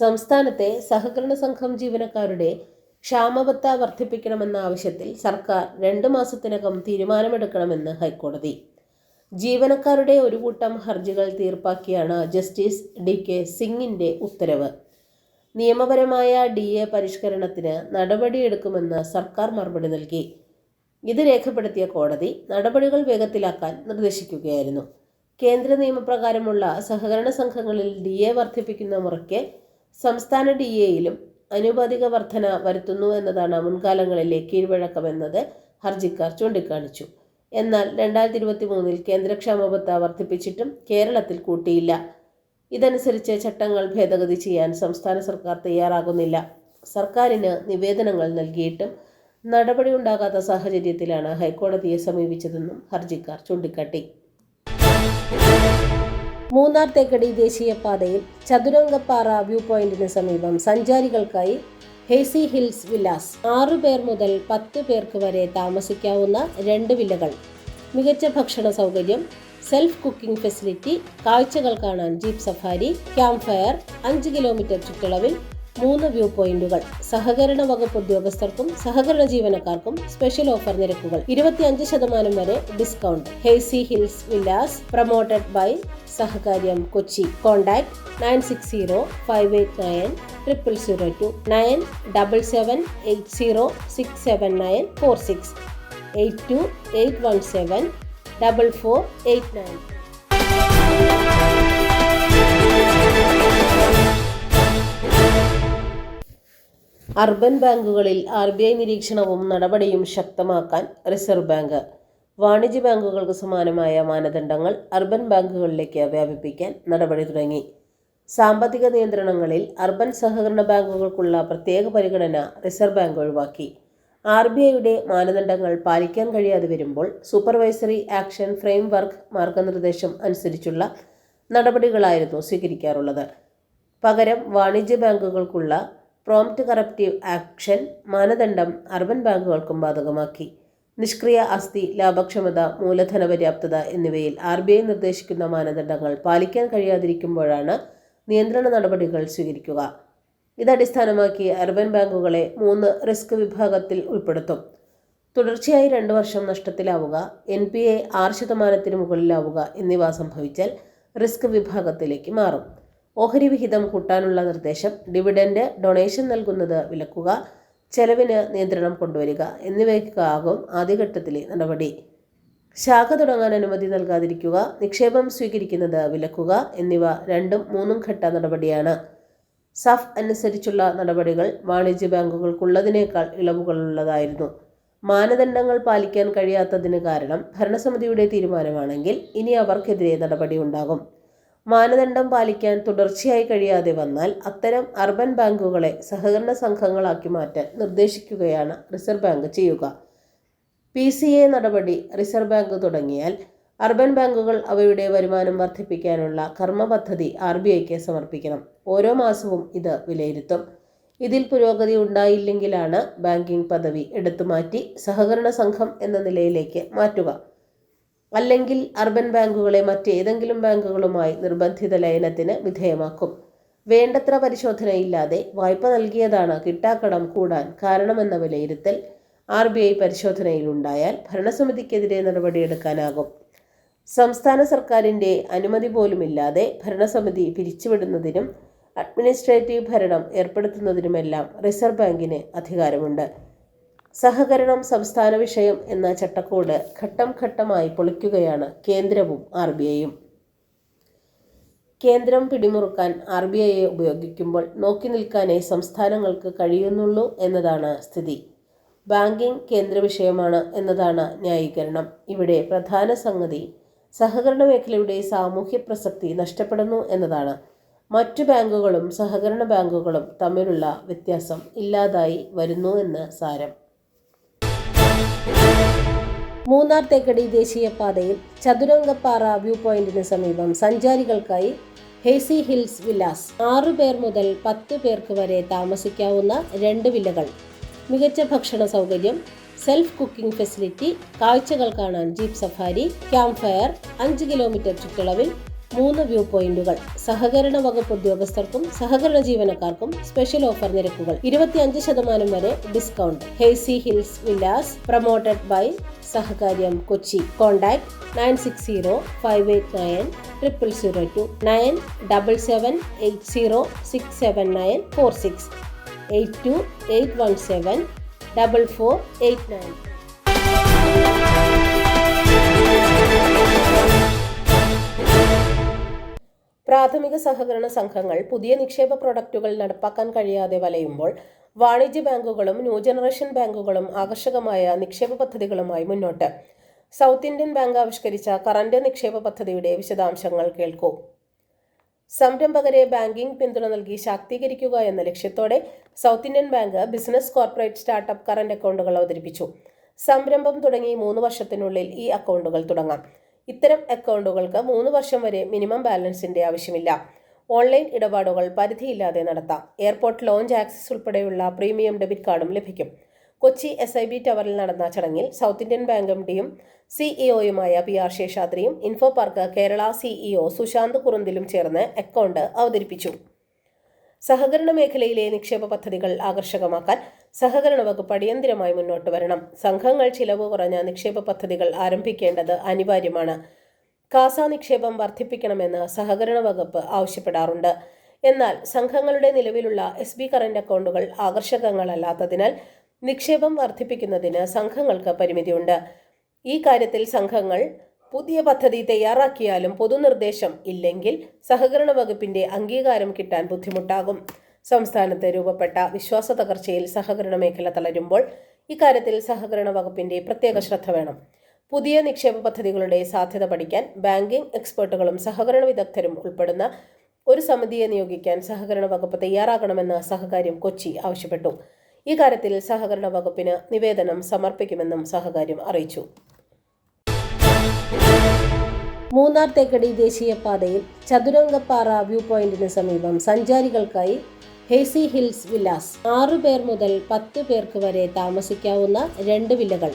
സംസ്ഥാനത്തെ സഹകരണ സംഘം ജീവനക്കാരുടെ ക്ഷാമബത്ത വർദ്ധിപ്പിക്കണമെന്ന ആവശ്യത്തിൽ സർക്കാർ രണ്ട് മാസത്തിനകം തീരുമാനമെടുക്കണമെന്ന് ഹൈക്കോടതി. ജീവനക്കാരുടെ ഒരു കൂട്ടം ഹർജികൾ തീർപ്പാക്കിയാണ് ജസ്റ്റിസ് ഡി കെ സിംഗിന്റെ ഉത്തരവ്. നിയമപരമായ ഡി എ പരിഷ്കരണത്തിന് നടപടിയെടുക്കുമെന്ന് സർക്കാർ മറുപടി നൽകി. ഇത് രേഖപ്പെടുത്തിയ കോടതി നടപടികൾ വേഗത്തിലാക്കാൻ നിർദ്ദേശിക്കുകയായിരുന്നു. കേന്ദ്ര നിയമപ്രകാരമുള്ള സഹകരണ സംഘങ്ങളിൽ ഡി എ വർദ്ധിപ്പിക്കുന്ന മുറയ്ക്ക് സംസ്ഥാന ഡി എയിലും അനുപാതിക വർധന വരുത്തുന്നു എന്നതാണ് മുൻകാലങ്ങളിലെ കീഴ്വഴക്കമെന്നത് ഹർജിക്കാർ ചൂണ്ടിക്കാണിച്ചു. എന്നാൽ രണ്ടായിരത്തി ഇരുപത്തി മൂന്നിൽ കേന്ദ്രക്ഷാമബത്ത വർദ്ധിപ്പിച്ചിട്ടും കേരളത്തിൽ കൂട്ടിയില്ല. ഇതനുസരിച്ച് ചട്ടങ്ങൾ ഭേദഗതി ചെയ്യാൻ സംസ്ഥാന സർക്കാർ തയ്യാറാകുന്നില്ല. സർക്കാരിന് നിവേദനങ്ങൾ നൽകിയിട്ടും നടപടി ഉണ്ടാകാത്ത സാഹചര്യത്തിലാണ് ഹൈക്കോടതിയെ സമീപിച്ചതെന്നും ഹർജിക്കാർ ചൂണ്ടിക്കാട്ടി. മൂന്നാർ തേക്കടി ദേശീയപാതയിൽ ചതുരംഗപ്പാറ വ്യൂ പോയിന്റിന് സമീപം സഞ്ചാരികൾക്കായി ഹേസി ഹിൽസ് വില്ലാസ് ആറു പേർ മുതൽ പത്ത് പേർക്ക് വരെ താമസിക്കാവുന്ന രണ്ട് വില്ലകൾ. മികച്ച ഭക്ഷണ സൗകര്യം സെൽഫ് കുക്കിംഗ് ഫെസിലിറ്റി കാഴ്ചകൾ കാണാൻ ജീപ്പ് സഫാരി ക്യാമ്പ് ഫയർ അഞ്ച് കിലോമീറ്റർ ചുറ്റളവിൽ മൂന്ന് വ്യൂ പോയിന്റുകൾ. സഹകരണ വകുപ്പ് ഉദ്യോഗസ്ഥർക്കും സഹകരണ ജീവനക്കാർക്കും സ്പെഷ്യൽ ഓഫർ നിരക്കുകൾ. ഇരുപത്തിയഞ്ച് ശതമാനം വരെ discount hazy hills villas promoted by സഹകാര്യം Kochi. Contact nine six zero five eight nine triple zero two nine double seven eight zero six seven nine four six eight two eight one seven double four eight nine urban ബാങ്കുകളിൽ R B I നിരീക്ഷണവും നടപടിയും ശക്തമാക്കാൻ reserve bank. വാണിജ്യ ബാങ്കുകൾക്ക് സമാനമായ മാനദണ്ഡങ്ങൾ urban ബാങ്കുകളിലേക്ക് വ്യാപിപ്പിക്കാൻ നടപടി തുടങ്ങി. സാമ്പത്തിക നിയന്ത്രണങ്ങളിൽ അർബൻ സഹകരണ ബാങ്കുകൾക്കുള്ള പ്രത്യേക പരിഗണന റിസർവ് ബാങ്ക് ഒഴിവാക്കി. ആർ ബി ഐയുടെ മാനദണ്ഡങ്ങൾ പാലിക്കാൻ കഴിയാതെ വരുമ്പോൾ സൂപ്പർവൈസറി ആക്ഷൻ ഫ്രെയിംവർക്ക് മാർഗനിർദ്ദേശം അനുസരിച്ചുള്ള നടപടികളായിരുന്നു സ്വീകരിക്കാറുള്ളത്. പകരം വാണിജ്യ ബാങ്കുകൾക്കുള്ള പ്രോംപ്റ്റ് കറപ്റ്റീവ് ആക്ഷൻ മാനദണ്ഡം അർബൻ ബാങ്കുകൾക്കും ബാധകമാക്കി. നിഷ്ക്രിയ ആസ്തി ലാഭക്ഷമത മൂലധന പര്യാപ്തത എന്നിവയിൽ ആർ ബി ഐ നിർദ്ദേശിക്കുന്ന മാനദണ്ഡങ്ങൾ പാലിക്കാൻ കഴിയാതിരിക്കുമ്പോഴാണ് നിയന്ത്രണ നടപടികൾ സ്വീകരിക്കുക. ഇതടിസ്ഥാനമാക്കി അർബൻ ബാങ്കുകളെ മൂന്ന് റിസ്ക് വിഭാഗത്തിൽ ഉൾപ്പെടുത്തും. തുടർച്ചയായി രണ്ട് വർഷം നഷ്ടത്തിലാവുക എൻ പി എ ആറ് ശതമാനത്തിന് മുകളിലാവുക എന്നിവ സംഭവിച്ചാൽ റിസ്ക് വിഭാഗത്തിലേക്ക് മാറും. ഓഹരി വിഹിതം കൂട്ടാനുള്ള നിർദ്ദേശം ഡിവിഡൻഡ് ഡൊണേഷൻ നൽകുന്നത് വിലക്കുക ചെലവിന് നിയന്ത്രണം കൊണ്ടുവരിക എന്നിവയ്ക്കാകും ആദ്യഘട്ടത്തിലെ നടപടി. ശാഖ തുടങ്ങാൻ അനുമതി നൽകാതിരിക്കുക നിക്ഷേപം സ്വീകരിക്കുന്നത് വിലക്കുക എന്നിവ രണ്ടും മൂന്നും ഘട്ട നടപടിയാണ്. സഫ് അനുസരിച്ചുള്ള നടപടികൾ വാണിജ്യ ബാങ്കുകൾക്കുള്ളതിനേക്കാൾ ഇളവുകളുള്ളതായിരുന്നു. മാനദണ്ഡങ്ങൾ പാലിക്കാൻ കഴിയാത്തതിന് കാരണം ഭരണസമിതിയുടെ തീരുമാനമാണെങ്കിൽ ഇനി അവർക്കെതിരെ നടപടി ഉണ്ടാകും. മാനദണ്ഡം പാലിക്കാൻ തുടർച്ചയായി കഴിയാതെ വന്നാൽ അത്തരം അർബൻ ബാങ്കുകളെ സഹകരണ സംഘങ്ങളാക്കി മാറ്റാൻ നിർദ്ദേശിക്കുകയാണ് റിസർവ് ബാങ്ക് ചെയ്യുക. പി സി എ നടപടി റിസർവ് ബാങ്ക് തുടങ്ങിയാൽ അർബൻ ബാങ്കുകൾ അവയുടെ വരുമാനം വർദ്ധിപ്പിക്കാനുള്ള കർമ്മ പദ്ധതി ആർ ബി ഐക്ക് സമർപ്പിക്കണം. ഓരോ മാസവും ഇത് വിലയിരുത്തും. ഇതിൽ പുരോഗതി ഉണ്ടായില്ലെങ്കിലാണ് ബാങ്കിംഗ് പദവി എടുത്തുമാറ്റി സഹകരണ സംഘം എന്ന നിലയിലേക്ക് മാറ്റുക. അല്ലെങ്കിൽ അർബൻ ബാങ്കുകളെ മറ്റേതെങ്കിലും ബാങ്കുകളുമായി നിർബന്ധിത ലയനത്തിന് വിധേയമാക്കും. വേണ്ടത്ര പരിശോധനയില്ലാതെ വായ്പ നൽകിയതാണ് കിട്ടാക്കടം കൂടാൻ കാരണമെന്ന വിലയിരുത്തൽ ആർ ബി ഐ പരിശോധനയിലുണ്ടായാൽ ഭരണസമിതിക്കെതിരെ നടപടിയെടുക്കാനാകും. സംസ്ഥാന സർക്കാരിന്റെ അനുമതി പോലുമില്ലാതെ ഭരണസമിതി പിരിച്ചുവിടുന്നതിനും അഡ്മിനിസ്ട്രേറ്റീവ് ഭരണം ഏർപ്പെടുത്തുന്നതിനുമെല്ലാം റിസർവ് ബാങ്കിന് അധികാരമുണ്ട്. സഹകരണം സംസ്ഥാന വിഷയം എന്ന ചട്ടക്കൂട് ഘട്ടം ഘട്ടമായി പൊളിക്കുകയാണ് കേന്ദ്രവും ആർ ബി ഐയും. കേന്ദ്രം പിടിമുറുക്കാൻ ആർ ബി ഐയെ ഉപയോഗിക്കുമ്പോൾ നോക്കി നിൽക്കാനേ സംസ്ഥാനങ്ങൾക്ക് കഴിയുന്നുള്ളൂ എന്നതാണ് സ്ഥിതി. ബാങ്കിംഗ് കേന്ദ്ര വിഷയമാണ് എന്നതാണ് ന്യായീകരണം. ഇവിടെ പ്രധാന സംഗതി സഹകരണ മേഖലയുടെ സാമൂഹ്യ പ്രസക്തി നഷ്ടപ്പെടുന്നു എന്നതാണ്. മറ്റു ബാങ്കുകളും സഹകരണ ബാങ്കുകളും തമ്മിലുള്ള വ്യത്യാസം ഇല്ലാതായി വരുന്നു എന്ന് സാരം. മൂന്നാർ തേക്കടി ദേശീയപാതയിൽ ചതുരംഗപ്പാറ വ്യൂ പോയിന്റിന് സമീപം സഞ്ചാരികൾക്കായി ഹേസി ഹിൽസ് വില്ലാസ് ആറു പേർ മുതൽ പത്ത് പേർക്ക് വരെ താമസിക്കാവുന്ന രണ്ട് വില്ലകൾ. മികച്ച ഭക്ഷണ സൗകര്യം സെൽഫ് കുക്കിംഗ് ഫെസിലിറ്റി കാഴ്ചകൾ കാണാൻ ജീപ്പ് സഫാരി ക്യാമ്പ് ഫയർ അഞ്ച് കിലോമീറ്റർ ചുറ്റളവിൽ മൂന്ന് വ്യൂ പോയിന്റുകൾ. സഹകരണ വകുപ്പ് ഉദ്യോഗസ്ഥർക്കും സഹകരണ ജീവനക്കാർക്കും സ്പെഷ്യൽ ഓഫർ നിരക്കുകൾ. ഇരുപത്തിയഞ്ച് ശതമാനം വരെ discount hazy hills villas promoted by സഹകാര്യം Kochi. Contact nine six zero five eight nine triple zero two nine double seven eight zero six seven nine four six eight two eight one seven double four eight nine പ്രാഥമിക സഹകരണ സംഘങ്ങൾ പുതിയ നിക്ഷേപ പ്രൊഡക്റ്റുകൾ നടപ്പാക്കാൻ കഴിയാതെ വലയുമ്പോൾ വാണിജ്യ ബാങ്കുകളും ന്യൂ ജനറേഷൻ ബാങ്കുകളും ആകർഷകമായ നിക്ഷേപ പദ്ധതികളുമായി മുന്നോട്ട്. സൗത്ത് ഇന്ത്യൻ ബാങ്ക് ആവിഷ്കരിച്ച കറന്റ് നിക്ഷേപ പദ്ധതിയുടെ വിശദാംശങ്ങൾ കേൾക്കൂ. സംരംഭകരെ ബാങ്കിംഗ് പിന്തുണ നൽകി ശാക്തീകരിക്കുക എന്ന ലക്ഷ്യത്തോടെ South Indian Bank business corporate startup current അക്കൗണ്ടുകൾ അവതരിപ്പിച്ചു. സംരംഭം തുടങ്ങി മൂന്ന് വർഷത്തിനുള്ളിൽ ഈ അക്കൗണ്ടുകൾ തുടങ്ങാം. ഇത്തരം അക്കൗണ്ടുകൾക്ക് മൂന്ന് വർഷം വരെ മിനിമം ബാലൻസിന്റെ ആവശ്യമില്ല. ഓൺലൈൻ ഇടപാടുകൾ പരിധിയില്ലാതെ നടത്താം. എയർപോർട്ട് ലോഞ്ച് ആക്സസ് ഉൾപ്പെടെയുള്ള പ്രീമിയം ഡെബിറ്റ് കാർഡും ലഭിക്കും. കൊച്ചി എസ് ഐ ബി ടവറിൽ നടന്ന ചടങ്ങിൽ സൗത്ത് ഇന്ത്യൻ ബാങ്ക് എം ഡിയും സിഇഒയുമായ P R ശേഷാദ്രിയും info park Kerala CEO Sushant കുറുന്തിലും ചേർന്ന് അക്കൗണ്ട് അവതരിപ്പിച്ചു. സഹകരണ മേഖലയിലെ നിക്ഷേപ പദ്ധതികൾ ആകർഷകമാക്കാൻ സഹകരണ വകുപ്പ് അടിയന്തിരമായി മുന്നോട്ട് വരണം. സംഘങ്ങൾ ചിലവ് കുറഞ്ഞ നിക്ഷേപ പദ്ധതികൾ ആരംഭിക്കേണ്ടത് അനിവാര്യമാണ്. കാസ നിക്ഷേപം വർദ്ധിപ്പിക്കണമെന്ന് സഹകരണ വകുപ്പ് ആവശ്യപ്പെടാറുണ്ട്. എന്നാൽ സംഘങ്ങളുടെ നിലവിലുള്ള എസ് ബി കറന്റ് അക്കൗണ്ടുകൾ ആകർഷകങ്ങളല്ലാത്തതിനാൽ നിക്ഷേപം വർദ്ധിപ്പിക്കുന്നതിന് സംഘങ്ങൾക്ക് പരിമിതിയുണ്ട്. ഈ കാര്യത്തിൽ സംഘങ്ങൾ പുതിയ പദ്ധതി തയ്യാറാക്കിയാലും പൊതുനിർദ്ദേശം ഇല്ലെങ്കിൽ സഹകരണ വകുപ്പിന്റെ അംഗീകാരം കിട്ടാൻ ബുദ്ധിമുട്ടാകും. സംസ്ഥാനത്ത് രൂപപ്പെട്ട വിശ്വാസ തകർച്ചയിൽ സഹകരണ മേഖല തളരുമ്പോൾ ഇക്കാര്യത്തിൽ സഹകരണ വകുപ്പിന്റെ പ്രത്യേക ശ്രദ്ധ വേണം. പുതിയ നിക്ഷേപ പദ്ധതികളുടെ സാധ്യത പഠിക്കാൻ ബാങ്കിംഗ് എക്സ്പേർട്ടുകളും സഹകരണ വിദഗ്ധരും ഉൾപ്പെടുന്ന ഒരു സമിതിയെ നിയോഗിക്കാൻ സഹകരണ വകുപ്പ് തയ്യാറാകണമെന്ന് സഹകാര്യം കൊച്ചി ആവശ്യപ്പെട്ടു. ഇക്കാര്യത്തിൽ സഹകരണ വകുപ്പിന് നിവേദനം സമർപ്പിക്കുമെന്നും സഹകാര്യം അറിയിച്ചു. മൂന്നാർ തേക്കടി ദേശീയപാതയിൽ ചതുരംഗപ്പാറ വ്യൂ പോയിന്റിന് സമീപം സഞ്ചാരികൾക്കായി ഹേസി ഹിൽസ് വില്ലാസ്. ആറു പേർ മുതൽ പത്ത് പേർക്ക് വരെ താമസിക്കാവുന്ന രണ്ട് വില്ലകൾ.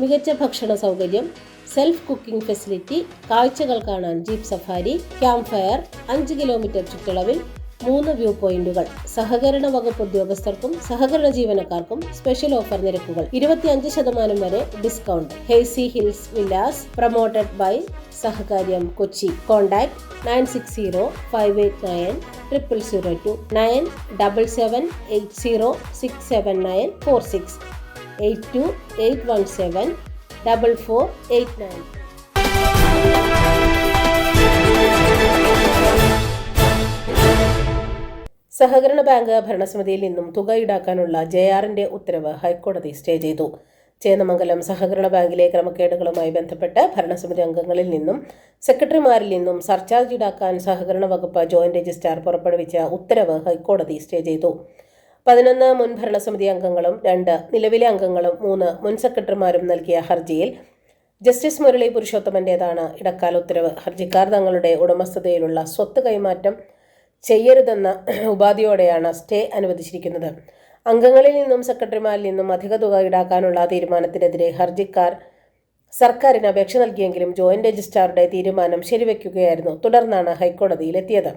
മികച്ച ഭക്ഷണ സൗകര്യം സെൽഫ് കുക്കിംഗ് ഫെസിലിറ്റി കാഴ്ചകൾ കാണാൻ ജീപ്പ് സഫാരി ക്യാമ്പ് ഫയർ അഞ്ച് കിലോമീറ്റർ ചുറ്റളവിൽ മൂന്ന് വ്യൂ പോയിന്റുകൾ. സഹകരണ വകുപ്പ് ഉദ്യോഗസ്ഥർക്കും സഹകരണ ജീവനക്കാർക്കും സ്പെഷ്യൽ ഓഫർ നിരക്കുകൾ. ഇരുപത്തിയഞ്ച് ശതമാനം വരെ discount hazy hills villas promoted by സഹകാര്യം Kochi. Contact nine six zero five eight nine triple zero two nine double seven eight zero six seven nine four six eight two eight one seven double four eight nine. സഹകരണ bank ഭരണസമിതിയിൽ നിന്നും തുക ഈടാക്കാനുള്ള J ആറിന്റെ ഉത്തരവ് ഹൈക്കോടതി stay ചെയ്തു. ചേന്നമംഗലം സഹകരണ ബാങ്കിലെ ക്രമക്കേടുകളുമായി ബന്ധപ്പെട്ട് ഭരണസമിതി അംഗങ്ങളിൽ നിന്നും സെക്രട്ടറിമാരിൽ നിന്നും സർചാർജ് ഈടാക്കാൻ സഹകരണ വകുപ്പ് ജോയിന്റ് രജിസ്ട്രാർ പുറപ്പെടുവിച്ച ഉത്തരവ് ഹൈക്കോടതി സ്റ്റേ ചെയ്തു. പതിനൊന്ന് മുൻ ഭരണസമിതി അംഗങ്ങളും രണ്ട് നിലവിലെ അംഗങ്ങളും മൂന്ന് മുൻ സെക്രട്ടറിമാരും നൽകിയ ഹർജിയിൽ ജസ്റ്റിസ് മുരളി പുരുഷോത്തമന്റേതാണ് ഇടക്കാല ഉത്തരവ്. ഹർജിക്കാർ തങ്ങളുടെ ഉടമസ്ഥതയിലുള്ള സ്വത്ത് കൈമാറ്റം ചെയ്യരുതെന്ന ഉപാധിയോടെയാണ് സ്റ്റേ അനുവദിച്ചിരിക്കുന്നത്. അംഗങ്ങളിൽ നിന്നും സെക്രട്ടറിമാരിൽ നിന്നും അധിക തുക ഈടാക്കാനുള്ള തീരുമാനത്തിനെതിരെ ഹർജിക്കാർ സർക്കാരിന് അപേക്ഷ നൽകിയെങ്കിലും ജോയിന്റ് രജിസ്ട്രാറുടെ തീരുമാനം ശരിവെക്കുകയായിരുന്നു. തുടർന്നാണ് ഹൈക്കോടതിയിലെത്തിയത്.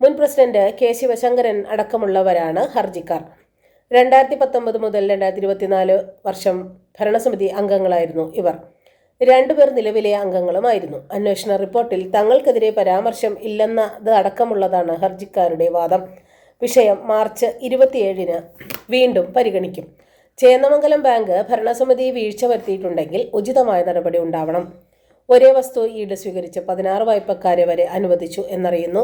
മുൻ പ്രസിഡന്റ് കെ ശിവശങ്കരൻ അടക്കമുള്ളവരാണ് ഹർജിക്കാർ. രണ്ടായിരത്തി പത്തൊമ്പത് മുതൽ രണ്ടായിരത്തി ഇരുപത്തിനാല് വർഷം ഭരണസമിതി അംഗങ്ങളായിരുന്നു ഇവർ. രണ്ടുപേർ നിലവിലെ അംഗങ്ങളുമായിരുന്നു. അന്വേഷണ റിപ്പോർട്ടിൽ തങ്ങൾക്കെതിരെ പരാമർശം ഇല്ലെന്നത് അടക്കമുള്ളതാണ് ഹർജിക്കാരുടെ വാദം. വിഷയം മാർച്ച് ഇരുപത്തിയേഴിന് വീണ്ടും പരിഗണിക്കും. ചേന്നമംഗലം ബാങ്ക് ഭരണസമിതി വീഴ്ച വരുത്തിയിട്ടുണ്ടെങ്കിൽ ഉചിതമായ നടപടി ഉണ്ടാവണം. ഒരേ വസ്തു ഈട് സ്വീകരിച്ച് പതിനാറ് വായ്പക്കാരെ വരെ അനുവദിച്ചു എന്നറിയുന്നു.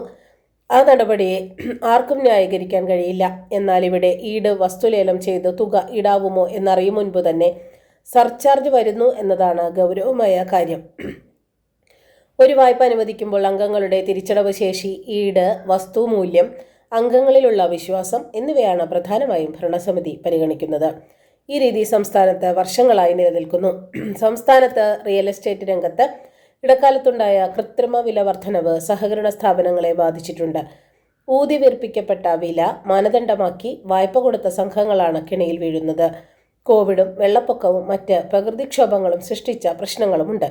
ആ നടപടിയെ ആർക്കും ന്യായീകരിക്കാൻ കഴിയില്ല. എന്നാൽ ഇവിടെ ഈട് വസ്തുലേലം ചെയ്ത് തുക ഈടാവുമോ എന്നറിയും മുൻപ് തന്നെ സർചാർജ് വരുന്നു എന്നതാണ് ഗൗരവമായ കാര്യം. ഒരു വായ്പ അനുവദിക്കുമ്പോൾ അംഗങ്ങളുടെ തിരിച്ചടവ് ശേഷി ഈട് വസ്തു മൂല്യം അംഗങ്ങളിലുള്ള വിശ്വാസം എന്നിവയാണ് പ്രധാനമായും ഭരണസമിതി പരിഗണിക്കുന്നത്. ഈ രീതി സംസ്ഥാനത്ത് വർഷങ്ങളായി നിലനിൽക്കുന്നു. സംസ്ഥാനത്ത് റിയൽ എസ്റ്റേറ്റ് രംഗത്ത് ഇടക്കാലത്തുണ്ടായ കൃത്രിമ വില വർധനവ് സഹകരണ സ്ഥാപനങ്ങളെ ബാധിച്ചിട്ടുണ്ട്. ഊതി വീർപ്പിക്കപ്പെട്ട വില മാനദണ്ഡമാക്കി വായ്പ കൊടുത്ത സംഘങ്ങളാണ് കിണിയിൽ വീഴുന്നത്. കോവിഡും വെള്ളപ്പൊക്കവും മറ്റ് പ്രകൃതിക്ഷോഭങ്ങളും സൃഷ്ടിച്ച പ്രശ്നങ്ങളുമുണ്ട്.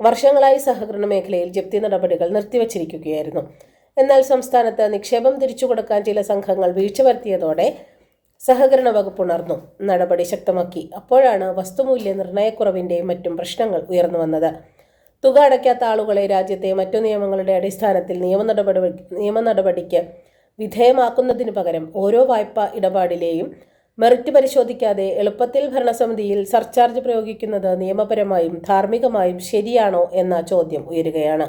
വർഷങ്ങളായി സഹകരണ മേഖലയിൽ ജപ്തി നടപടികൾ നിർത്തിവച്ചിരിക്കുകയായിരുന്നു. എന്നാൽ സംസ്ഥാനത്ത് നിക്ഷേപം തിരിച്ചു കൊടുക്കാൻ ചില സംഘങ്ങൾ വീഴ്ച വരുത്തിയതോടെ സഹകരണ വകുപ്പ് ഉണർന്നു. നടപടി ശക്തമാക്കി. അപ്പോഴാണ് വസ്തുമൂല്യ നിർണയക്കുറവിന്റെയും മറ്റും പ്രശ്നങ്ങൾ ഉയർന്നു വന്നത്. തുക അടയ്ക്കാത്ത ആളുകളെ രാജ്യത്തെ മറ്റു നിയമങ്ങളുടെ അടിസ്ഥാനത്തിൽ നിയമ നടപടി നിയമ നടപടിക്ക് വിധേയമാക്കുന്നതിന് പകരം ഓരോ വായ്പാ ഇടപാടിലെയും മെറിറ്റ് പരിശോധിക്കാതെ എളുപ്പത്തിൽ ഭരണസമിതിയിൽ സർചാർജ് പ്രയോഗിക്കുന്നത് നിയമപരമായും ധാർമ്മികമായും ശരിയാണോ എന്ന ചോദ്യം ഉയരുകയാണ്.